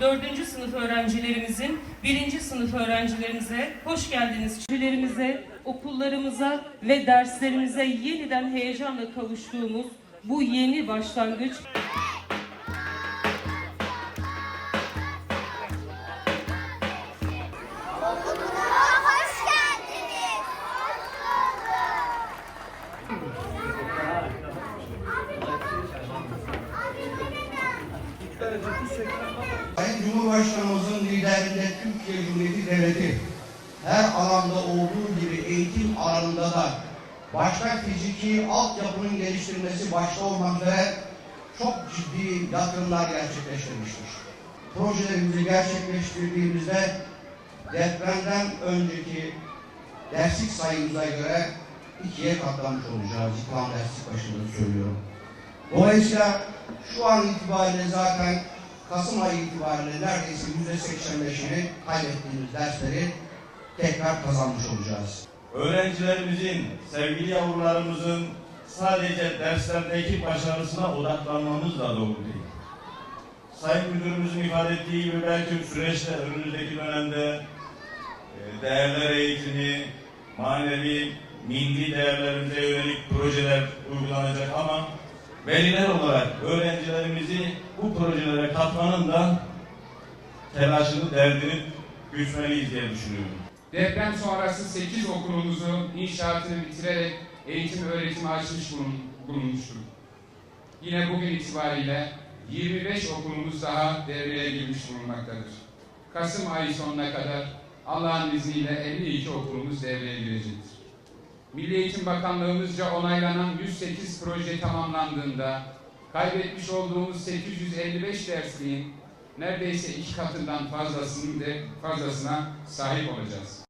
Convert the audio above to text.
4. sınıf öğrencilerimizin 1. sınıf öğrencilerimize hoş geldiniz. Şiirlerimize, okullarımıza ve derslerimize yeniden heyecanla kavuştuğumuz bu yeni başlangıç Hoş geldiniz. Cumhurbaşkanımızın liderliğinde Türkiye Cumhuriyeti Devleti her alanda olduğu gibi eğitim alanında da başta fiziki altyapının geliştirilmesi başta olmak üzere çok ciddi yatırımlar gerçekleştirmiştir. Projelerimizi gerçekleştirdiğimizde depremden önceki derslik sayımıza göre ikiye katlamış olacağız. Tam derslik başında söylüyorum. Dolayısıyla şu an itibariyle zaten Kasım ayı itibariyle neredeyse yüzde 85'ini kaybettiğimiz dersleri tekrar kazanmış olacağız. Öğrencilerimizin, sevgili yavrularımızın sadece derslerdeki başarısına odaklanmamız da doğru değil. Sayın Müdürümüzün ifade ettiği gibi belki süreçte önümüzdeki dönemde e, değerler eğitimi, manevi, milli değerlerimize yönelik projeler uygulanacak ama veliler olarak öğrencilerimizi bu projelere katmanın da telaşını, derdini güçmeliyiz diye düşünüyorum. Deprem sonrası 8 okulumuzun inşaatını bitirerek eğitim öğretimi açmış bulun- bulunmuştur. Yine bugün itibariyle 25 okulumuz daha devreye girmiş bulunmaktadır. Kasım ayı sonuna kadar Allah'ın izniyle 52 okulumuz devreye girecektir. Milli Eğitim Bakanlığımızca onaylanan 108 proje tamamlandığında kaybetmiş olduğumuz 855 dersliğin neredeyse iki katından fazlasını de fazlasına sahip olacağız.